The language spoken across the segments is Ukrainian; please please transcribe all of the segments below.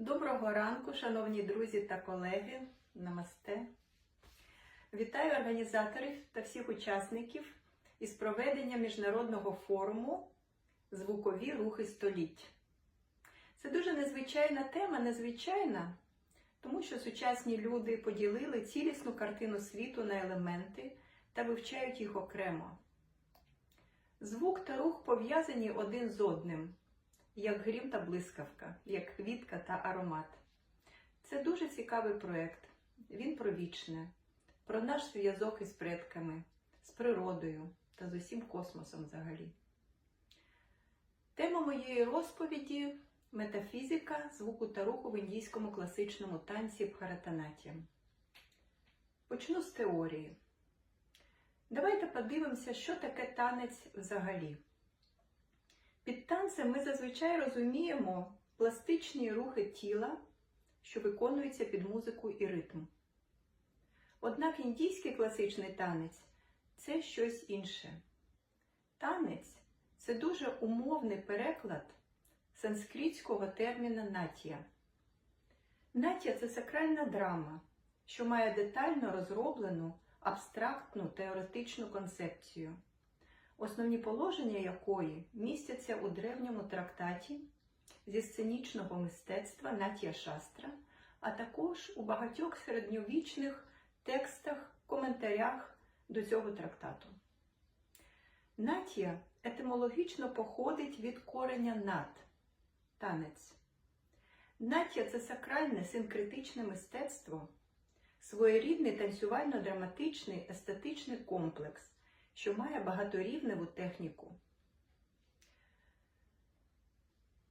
Доброго ранку, шановні друзі та колеги. Намасте. Вітаю організаторів та всіх учасників із проведення міжнародного форуму Звукові рухи століть. Це дуже незвичайна тема, незвичайна, тому що сучасні люди поділили цілісну картину світу на елементи та вивчають їх окремо. Звук та рух пов'язані один з одним як грім та блискавка, як квітка та аромат. Це дуже цікавий проєкт. Він про вічне, про наш зв'язок із предками, з природою та з усім космосом взагалі. Тема моєї розповіді метафізика звуку та руху в індійському класичному танці Бхаратанаті. Почну з теорії. Давайте подивимося, що таке танець взагалі. Під танцем ми зазвичай розуміємо пластичні рухи тіла, що виконуються під музику і ритм. Однак індійський класичний танець це щось інше. Танець це дуже умовний переклад санскритського терміна натія. Натія це сакральна драма, що має детально розроблену абстрактну теоретичну концепцію основні положення якої містяться у древньому трактаті зі сценічного мистецтва Натія Шастра, а також у багатьох середньовічних текстах, коментарях до цього трактату. Натія етимологічно походить від кореня нат танець. Натія це сакральне синкретичне мистецтво, своєрідний танцювально-драматичний естетичний комплекс що має багаторівневу техніку.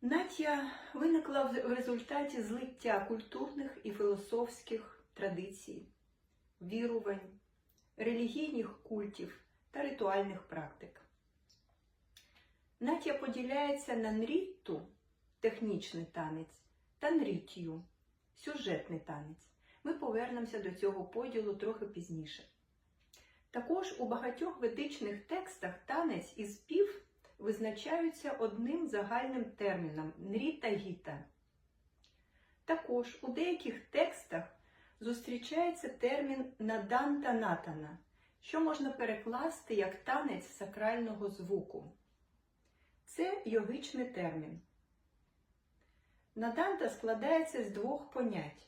Натія виникла в результаті злиття культурних і філософських традицій, вірувань, релігійних культів та ритуальних практик. Натія поділяється на нрітту технічний танець та нрітію сюжетний танець. Ми повернемося до цього поділу трохи пізніше. Також у багатьох ведичних текстах танець і спів визначаються одним загальним терміном нріта гіта. Також у деяких текстах зустрічається термін наданта натана, що можна перекласти як танець сакрального звуку. Це йогичний термін. Наданта складається з двох понять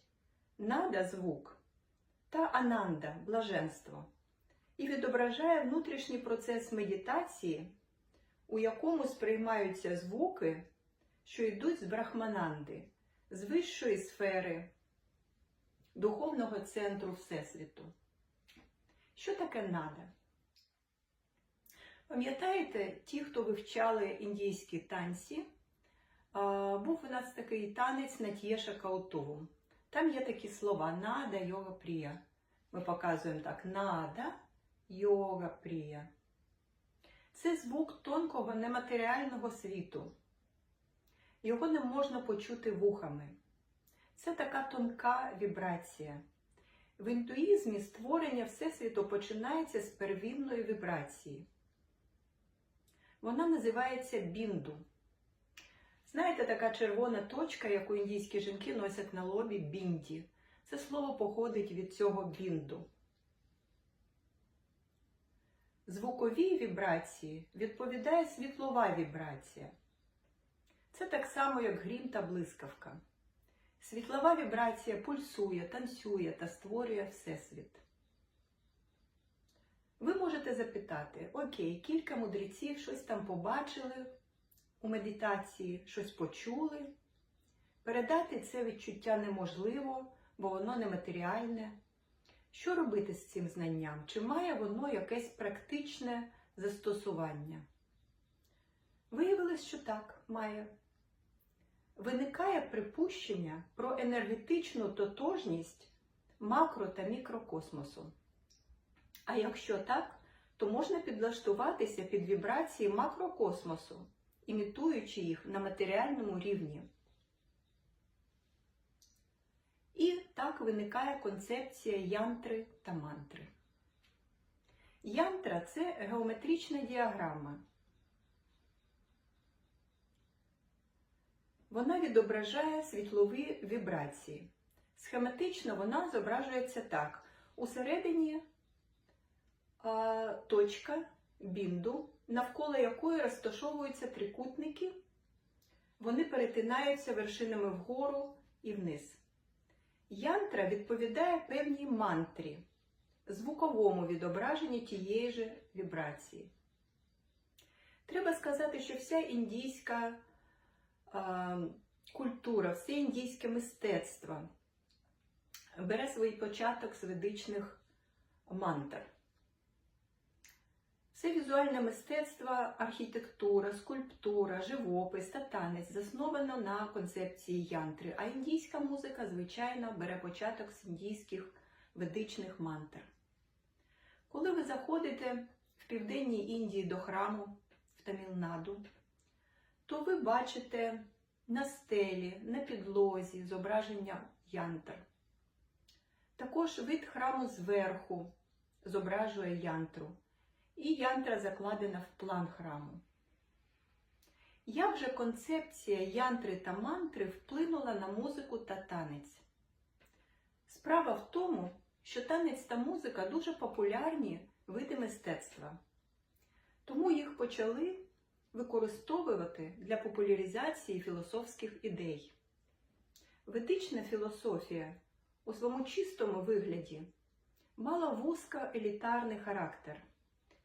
нада звук та ананда блаженство і відображає внутрішній процес медитації, у якому сприймаються звуки, що йдуть з брахмананди, з вищої сфери, духовного центру Всесвіту. Що таке нада? Пам'ятаєте, ті, хто вивчали індійські танці, був у нас такий танець Натєша Каутову. Там є такі слова нада, йога прія. Ми показуємо так: нада, йога прія. Це звук тонкого нематеріального світу. Його не можна почути вухами. Це така тонка вібрація. В індуїзмі створення Всесвіту починається з первинної вібрації. Вона називається бінду. Знаєте, така червона точка, яку індійські жінки носять на лобі бінді. Це слово походить від цього бінду. Звуковій вібрації відповідає світлова вібрація. Це так само, як грім та блискавка. Світлова вібрація пульсує, танцює та створює Всесвіт. Ви можете запитати, окей, кілька мудреців щось там побачили у медитації, щось почули. Передати це відчуття неможливо, бо воно нематеріальне. Що робити з цим знанням? Чи має воно якесь практичне застосування? Виявилось, що так, має. Виникає припущення про енергетичну тотожність макро та мікрокосмосу. А якщо так, то можна підлаштуватися під вібрації макрокосмосу, імітуючи їх на матеріальному рівні. І так виникає концепція янтри та мантри. Янтра це геометрична діаграма. Вона відображає світлові вібрації. Схематично вона зображується так: усередині а, точка бінду, навколо якої розташовуються трикутники, вони перетинаються вершинами вгору і вниз. Янтра відповідає певній мантрі, звуковому відображенню тієї ж вібрації. Треба сказати, що вся індійська е, культура, все індійське мистецтво бере свій початок з ведичних мантр. Все візуальне мистецтво, архітектура, скульптура, живопис та танець засновано на концепції янтри, а індійська музика, звичайно, бере початок з індійських ведичних мантр. Коли ви заходите в південній Індії до храму в Тамілнаду, то ви бачите на стелі, на підлозі зображення янтр. Також вид храму зверху зображує янтру, і янтра закладена в план храму. Як же концепція янтри та мантри вплинула на музику та танець? Справа в тому, що танець та музика дуже популярні види мистецтва, тому їх почали використовувати для популяризації філософських ідей. Ведична філософія у своєму чистому вигляді мала вузько елітарний характер,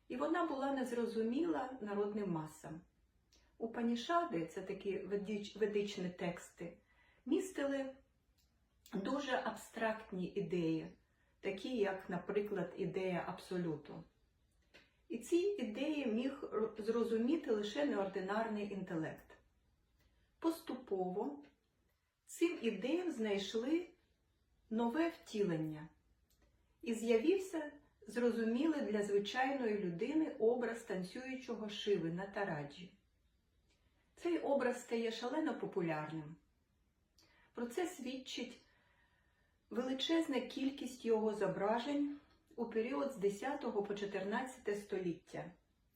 і вона була незрозуміла народним масам. Упанішади, це такі ведич- ведичні тексти, містили дуже абстрактні ідеї, такі як, наприклад, ідея абсолюту. І ці ідеї міг зрозуміти лише неординарний інтелект. Поступово цим ідеям знайшли нове втілення, і з'явився зрозумілий для звичайної людини образ танцюючого шиви на тараджі. Цей образ стає шалено популярним. Про це свідчить величезна кількість його зображень у період з 10 по 14 століття.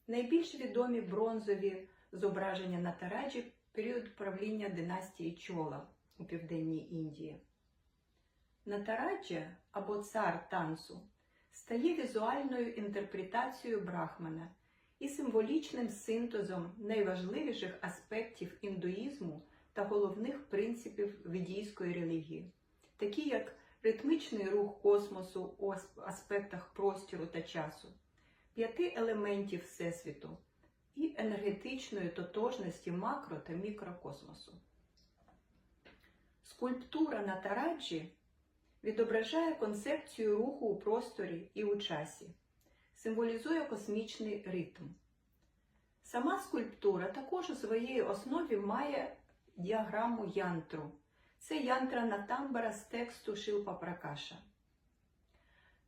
Найбільш відомі бронзові зображення на тараджі період правління династії Чола у Південній Індії. Натараджа або цар танцу стає візуальною інтерпретацією брахмана і символічним синтезом найважливіших аспектів індуїзму та головних принципів ведійської релігії, такі як ритмічний рух космосу у аспектах простору та часу, п'яти елементів Всесвіту і енергетичної тотожності макро та мікрокосмосу. Скульптура на тараджі відображає концепцію руху у просторі і у часі, символізує космічний ритм. Сама скульптура також у своїй основі має діаграму янтру. Це янтра Натамбара з тексту Шилпа Пракаша.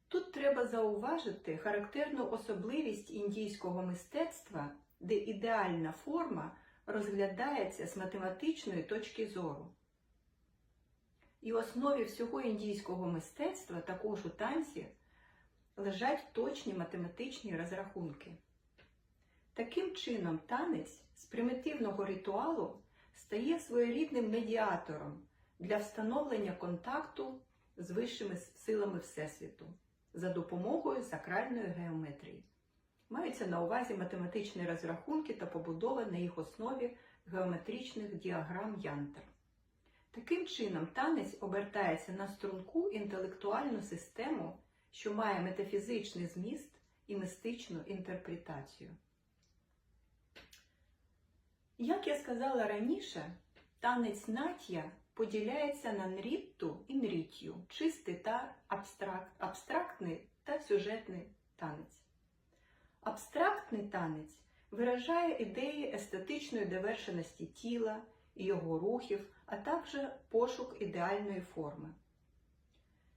Тут треба зауважити характерну особливість індійського мистецтва, де ідеальна форма розглядається з математичної точки зору. І в основі всього індійського мистецтва, також у танці, лежать точні математичні розрахунки. Таким чином, танець з примітивного ритуалу стає своєрідним медіатором для встановлення контакту з вищими силами Всесвіту за допомогою сакральної геометрії. Маються на увазі математичні розрахунки та побудова на їх основі геометричних діаграм янтр. Таким чином, танець обертається на струнку інтелектуальну систему, що має метафізичний зміст і мистичну інтерпретацію. Як я сказала раніше, танець нат'я поділяється на нрітту і нрітю, чистий та абстракт, абстрактний та сюжетний танець. Абстрактний танець виражає ідеї естетичної довершеності тіла його рухів, а також пошук ідеальної форми.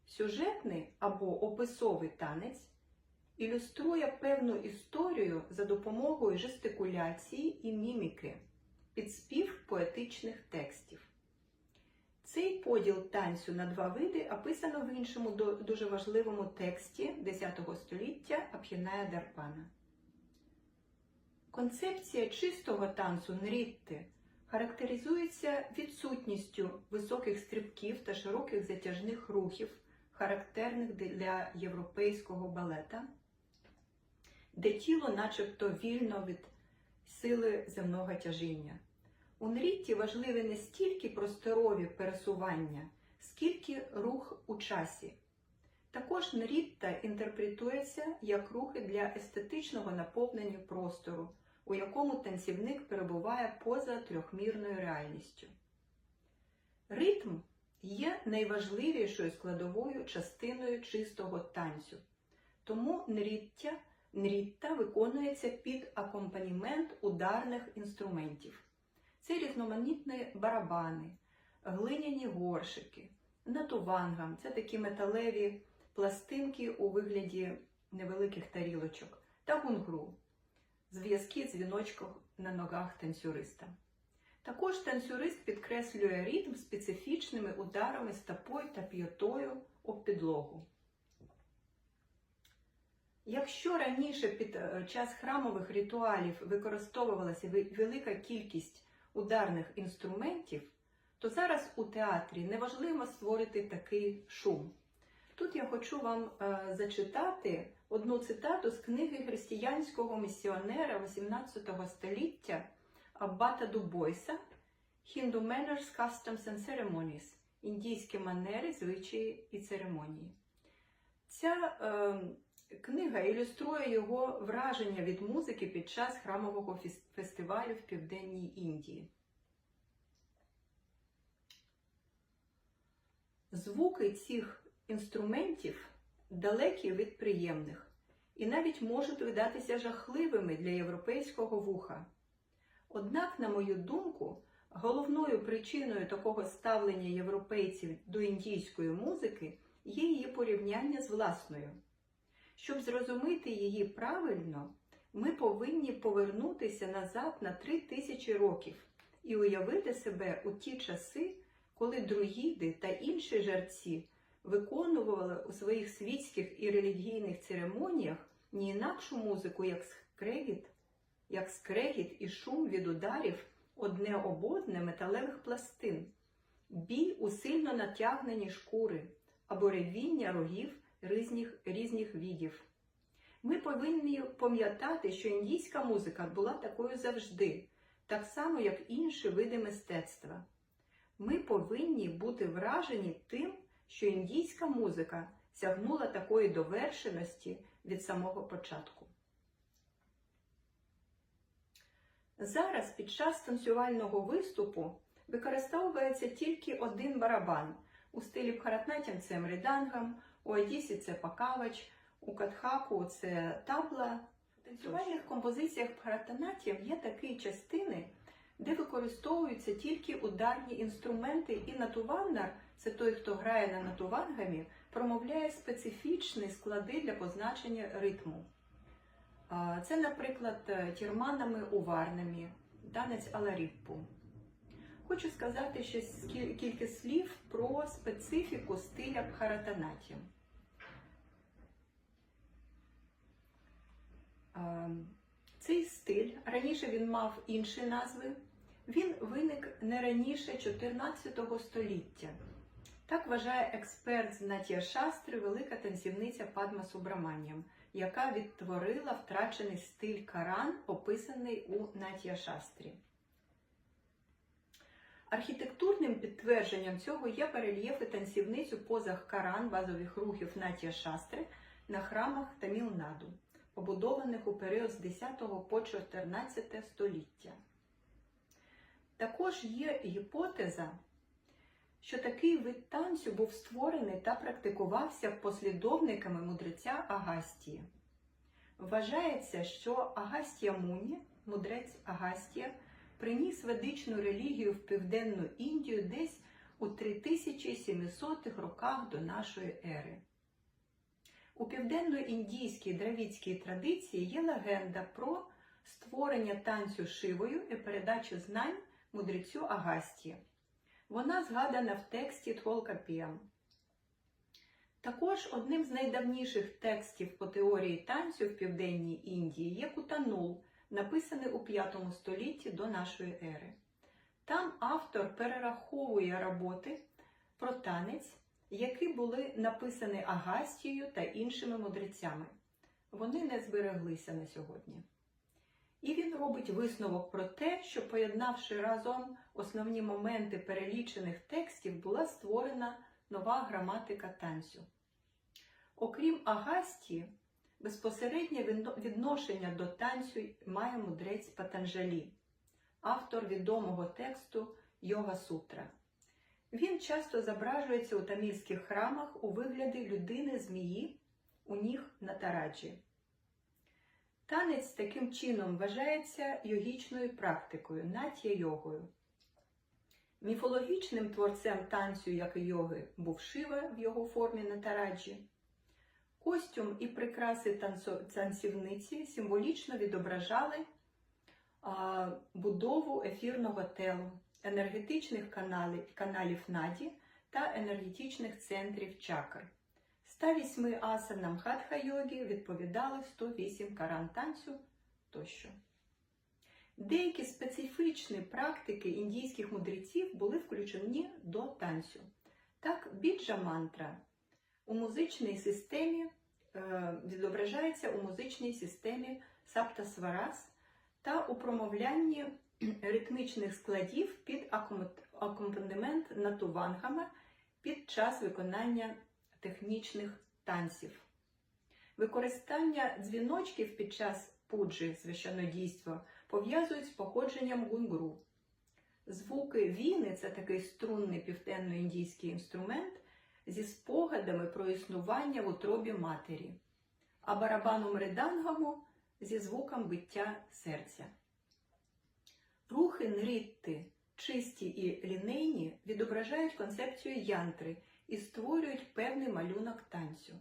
Сюжетний або описовий танець ілюструє певну історію за допомогою жестикуляції і міміки, підспів поетичних текстів. Цей поділ танцю на два види описано в іншому дуже важливому тексті X століття Ап'єная Дарпана. Концепція чистого танцу нрітти характеризується відсутністю високих стрибків та широких затяжних рухів, характерних для європейського балета, де тіло начебто вільно від сили земного тяжіння. У нрітті важливі не стільки просторові пересування, скільки рух у часі. Також нрітта інтерпретується як рухи для естетичного наповнення простору, у якому танцівник перебуває поза трьохмірною реальністю. Ритм є найважливішою складовою частиною чистого танцю, тому нріття, нрітта виконується під акомпанімент ударних інструментів. Це різноманітні барабани, глиняні горшики, натувангам це такі металеві пластинки у вигляді невеликих тарілочок та гунгру, зв'язки дзвіночків на ногах танцюриста. Також танцюрист підкреслює ритм специфічними ударами стопою та п'ятою об підлогу. Якщо раніше під час храмових ритуалів використовувалася велика кількість ударних інструментів, то зараз у театрі неважливо створити такий шум. Тут я хочу вам е, зачитати одну цитату з книги християнського місіонера XVIII століття Аббата Дубойса Hindu Manners, Customs and Ceremonies Індійські манери, звичаї і церемонії. Ця е, книга ілюструє його враження від музики під час храмового фестивалю в Південній Індії. Звуки цих інструментів далекі від приємних і навіть можуть видатися жахливими для європейського вуха. Однак, на мою думку, головною причиною такого ставлення європейців до індійської музики є її порівняння з власною. Щоб зрозуміти її правильно, ми повинні повернутися назад на три тисячі років і уявити себе у ті часи, коли друїди та інші жерці виконували у своїх світських і релігійних церемоніях не інакшу музику, як скрегіт, як скрегіт і шум від ударів одне об одне металевих пластин, бій у сильно натягнені шкури або ревіння рогів різних, різних відів. Ми повинні пам'ятати, що індійська музика була такою завжди, так само, як інші види мистецтва. Ми повинні бути вражені тим, що індійська музика сягнула такої довершеності від самого початку. Зараз під час танцювального виступу використовується тільки один барабан. У стилі Бхаратнатям це мридангам, у Одісі це пакавач, у Катхаку це табла. В танцювальних композиціях Бхаратанатям є такі частини, де використовуються тільки ударні інструменти, і натуваннар, це той, хто грає на натувангамі, промовляє специфічні склади для позначення ритму. Це, наприклад, тірманами уварними, танець аларіппу. Хочу сказати ще кілька слів про специфіку стиля Бхаратанаті. Цей стиль раніше він мав інші назви. Він виник не раніше 14 століття. Так вважає експерт з Натія Шастри, велика танцівниця Падма Субраманям, яка відтворила втрачений стиль Каран, описаний у Натія Шастрі. Архітектурним підтвердженням цього є барельєфи танцівниць у позах Каран базових рухів Натія Шастри на храмах Тамілнаду, побудованих у період з 10 по 14 століття. Також є гіпотеза, що такий вид танцю був створений та практикувався послідовниками мудреця Агастії. Вважається, що Агастія Муні, мудрець Агастія, приніс ведичну релігію в Південну Індію десь у 3700-х роках до нашої ери. У південно-індійській дравідській традиції є легенда про створення танцю шивою і передачу знань мудрецю Агастії. Вона згадана в тексті Тхолкапіям. Також одним з найдавніших текстів по теорії танцю в Південній Індії є Кутанул, написаний у V столітті до нашої ери. Там автор перераховує роботи про танець, які були написані Агастією та іншими мудрецями. Вони не збереглися на сьогодні. І він робить висновок про те, що, поєднавши разом основні моменти перелічених текстів, була створена нова граматика танцю. Окрім Агастії, безпосереднє відношення до танцю має мудрець Патанжалі, автор відомого тексту Йога Сутра. Він часто зображується у тамільських храмах у вигляді людини змії у ніг на тараджі. Танець таким чином вважається йогічною практикою, нат'я йогою. Міфологічним творцем танцю, як і йоги, був Шива в його формі на тараджі. Костюм і прикраси танцівниці символічно відображали а, будову ефірного телу, енергетичних каналів, каналів наді та енергетичних центрів чакр. 108 асанам хатха йоги відповідали 108 каран танцю тощо. Деякі специфічні практики індійських мудреців були включені до танцю. Так, біджа мантра у музичній системі е, відображається у музичній системі саптасварас та у промовлянні ритмічних складів під акомпанемент натувангами під час виконання технічних танців. Використання дзвіночків під час пуджі священнодійства пов'язують з походженням гунгру. Звуки віни це такий струнний південноіндійський інструмент зі спогадами про існування в утробі матері, а барабану мридангаму зі звуком биття серця. Рухи нрітти, чисті і лінейні, відображають концепцію янтри і створюють певний малюнок танцю.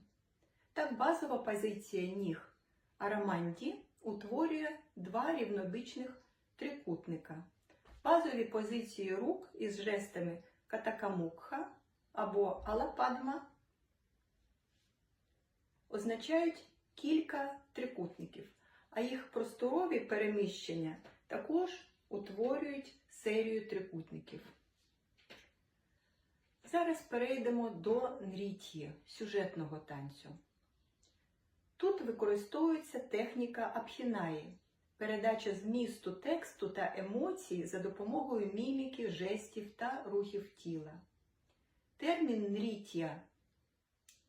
Так базова позиція ніг араманді утворює два рівнобічних трикутника. Базові позиції рук із жестами катакамукха або алападма означають кілька трикутників, а їх просторові переміщення також утворюють серію трикутників. Зараз перейдемо до нріт'ї, сюжетного танцю. Тут використовується техніка абхінаї, передача змісту тексту та емоцій за допомогою міміки, жестів та рухів тіла. Термін нріт'я,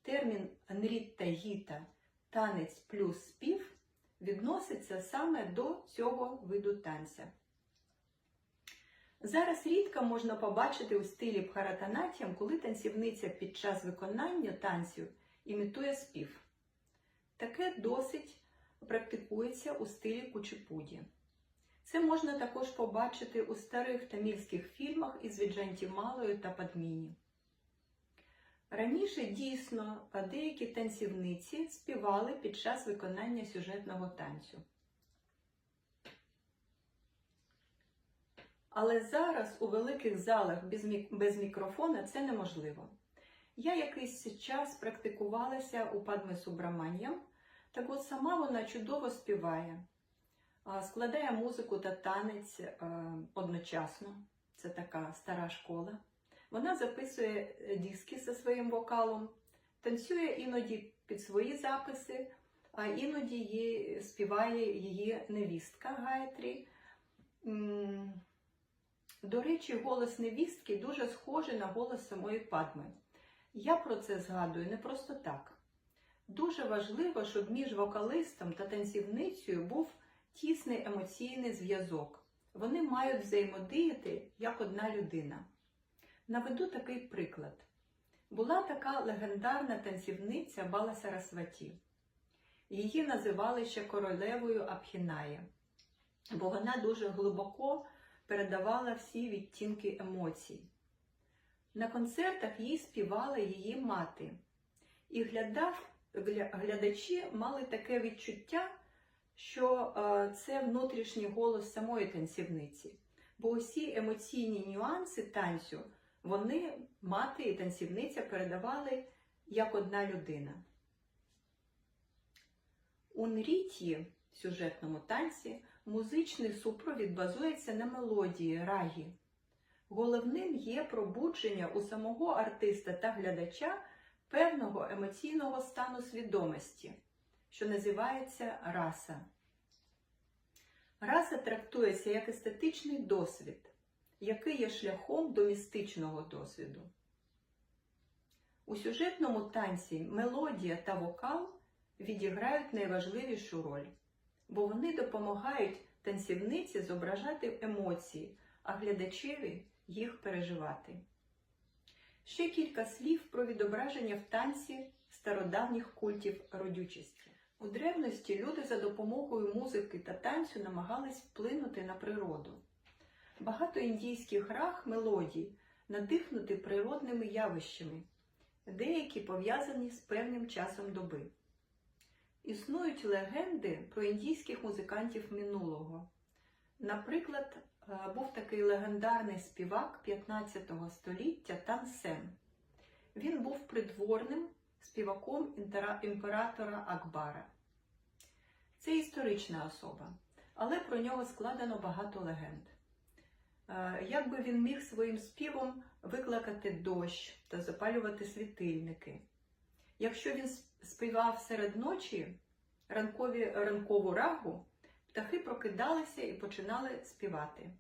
термін нрітта-гіта, танець плюс спів відноситься саме до цього виду танця. Зараз рідко можна побачити у стилі бхаратанатям, коли танцівниця під час виконання танців імітує спів. Таке досить практикується у стилі кучепуді. Це можна також побачити у старих тамільських фільмах із Віджантімалою та Падміні. Раніше дійсно деякі танцівниці співали під час виконання сюжетного танцю. Але зараз у великих залах без мікрофона це неможливо. Я якийсь час практикувалася у Падме Субраманьям, так от сама вона чудово співає, складає музику та танець е, одночасно. Це така стара школа. Вона записує е, диски зі своїм вокалом, танцює іноді під свої записи, а іноді її, співає її невістка Гайтрі. До речі, голос невістки дуже схожий на голос самої Падми. Я про це згадую не просто так. Дуже важливо, щоб між вокалистом та танцівницею був тісний емоційний зв'язок. Вони мають взаємодіяти як одна людина. Наведу такий приклад. Була така легендарна танцівниця Бала Сарасваті. Її називали ще королевою Абхіная, бо вона дуже глибоко передавала всі відтінки емоцій. На концертах їй співала її мати, і глядав, глядачі мали таке відчуття, що е, це внутрішній голос самої танцівниці, бо усі емоційні нюанси танцю вони, мати і танцівниця, передавали як одна людина. У нрітті, сюжетному танці, музичний супровід базується на мелодії рагі. Головним є пробудження у самого артиста та глядача певного емоційного стану свідомості, що називається раса. Раса трактується як естетичний досвід, який є шляхом до містичного досвіду. У сюжетному танці мелодія та вокал відіграють найважливішу роль, бо вони допомагають танцівниці зображати емоції, а глядачеві їх переживати. Ще кілька слів про відображення в танці стародавніх культів родючості. У древності люди за допомогою музики та танцю намагались вплинути на природу. Багато індійських грах мелодій надихнуті природними явищами, деякі пов'язані з певним часом доби. Існують легенди про індійських музикантів минулого. Наприклад, був такий легендарний співак 15 століття Тан Сен. Він був придворним співаком імператора Акбара. Це історична особа, але про нього складено багато легенд. Е, Як би він міг своїм співом викликати дощ та запалювати світильники? Якщо він співав серед ночі ранкові, ранкову рагу, птахи прокидалися і починали співати.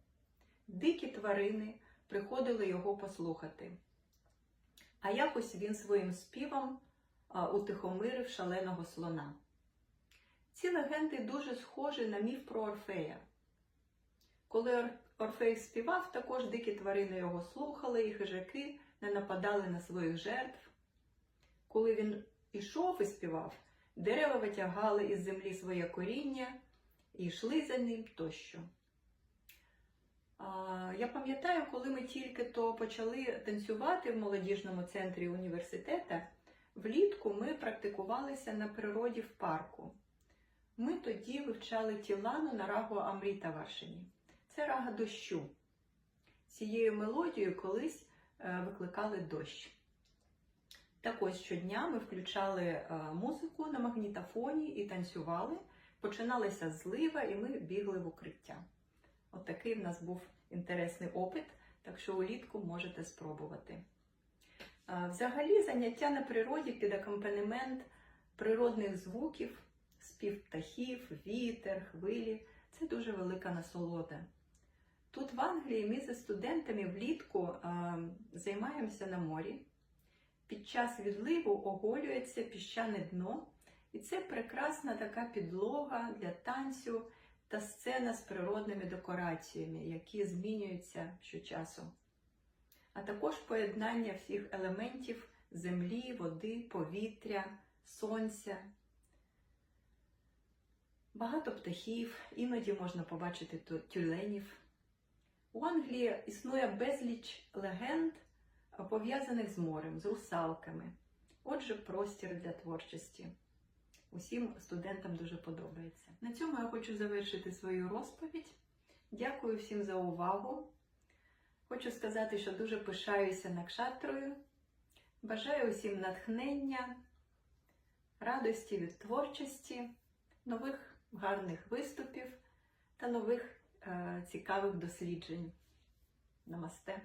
Дикі тварини приходили його послухати. А якось він своїм співом утихомирив шаленого слона. Ці легенди дуже схожі на міф про Орфея. Коли Орфей співав, також дикі тварини його слухали, і хижаки не нападали на своїх жертв. Коли він ішов і співав, дерева витягали із землі своє коріння і йшли за ним тощо. Я пам'ятаю, коли ми тільки то почали танцювати в молодіжному центрі університету, влітку ми практикувалися на природі в парку. Ми тоді вивчали тілану на рагу Амріта Варшині. Це рага дощу. Цією мелодією колись е, викликали дощ. Так ось щодня ми включали е, музику на магнітофоні і танцювали. Починалася злива, і ми бігли в укриття. От такий в нас був інтересний опит, так що улітку можете спробувати. Взагалі, заняття на природі під акомпанемент природних звуків, спів птахів, вітер, хвилі це дуже велика насолода. Тут в Англії ми зі студентами влітку а, займаємося на морі. Під час відливу оголюється піщане дно, і це прекрасна така підлога для танцю та сцена з природними декораціями, які змінюються щочасу. А також поєднання всіх елементів землі, води, повітря, сонця. Багато птахів, іноді можна побачити тюленів. У Англії існує безліч легенд, пов'язаних з морем, з русалками. Отже, простір для творчості. Усім студентам дуже подобається. На цьому я хочу завершити свою розповідь. Дякую всім за увагу. Хочу сказати, що дуже пишаюся Накшатрою. Бажаю усім натхнення, радості від творчості, нових гарних виступів та нових е, цікавих досліджень. Намасте!